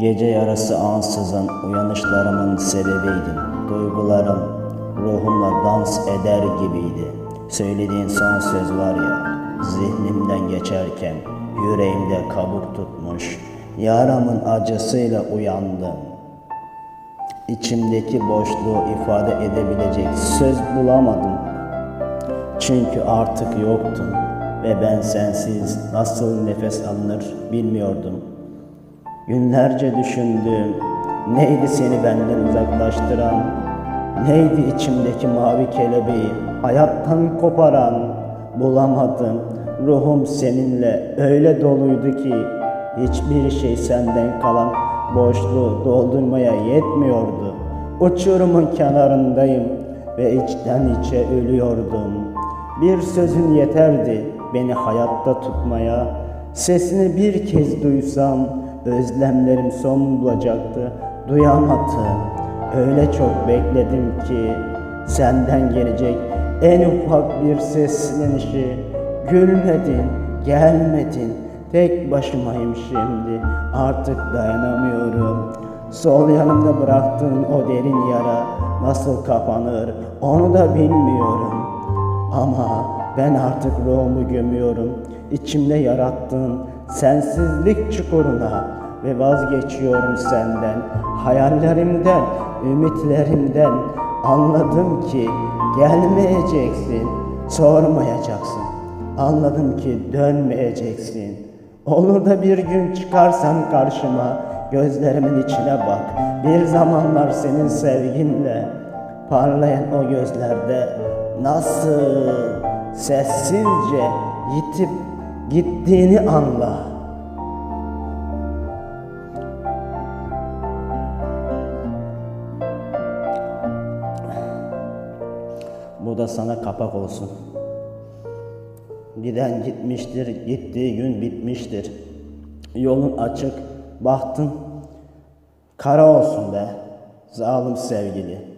Gece yarısı ansızın uyanışlarımın sebebiydin. Duygularım ruhumla dans eder gibiydi. Söylediğin son söz var ya, zihnimden geçerken yüreğimde kabuk tutmuş. Yaramın acısıyla uyandım. İçimdeki boşluğu ifade edebilecek söz bulamadım. Çünkü artık yoktun ve ben sensiz nasıl nefes alınır bilmiyordum. Günlerce düşündüm. Neydi seni benden uzaklaştıran? Neydi içimdeki mavi kelebeği hayattan koparan? Bulamadım. Ruhum seninle öyle doluydu ki hiçbir şey senden kalan boşluğu doldurmaya yetmiyordu. Uçurumun kenarındayım ve içten içe ölüyordum. Bir sözün yeterdi beni hayatta tutmaya. Sesini bir kez duysam özlemlerim son bulacaktı. Duyamadım. Öyle çok bekledim ki senden gelecek en ufak bir seslenişi. Gülmedin, gelmedin. Tek başımayım şimdi. Artık dayanamıyorum. Sol yanımda bıraktığın o derin yara nasıl kapanır onu da bilmiyorum. Ama ben artık ruhumu gömüyorum. İçimde yarattığın sensizlik çukuruna ve vazgeçiyorum senden. Hayallerimden, ümitlerimden anladım ki gelmeyeceksin, sormayacaksın. Anladım ki dönmeyeceksin. Olur da bir gün çıkarsan karşıma, gözlerimin içine bak. Bir zamanlar senin sevginle parlayan o gözlerde nasıl sessizce yitip gittiğini anla. Bu da sana kapak olsun. Giden gitmiştir, gittiği gün bitmiştir. Yolun açık, bahtın kara olsun be, zalim sevgili.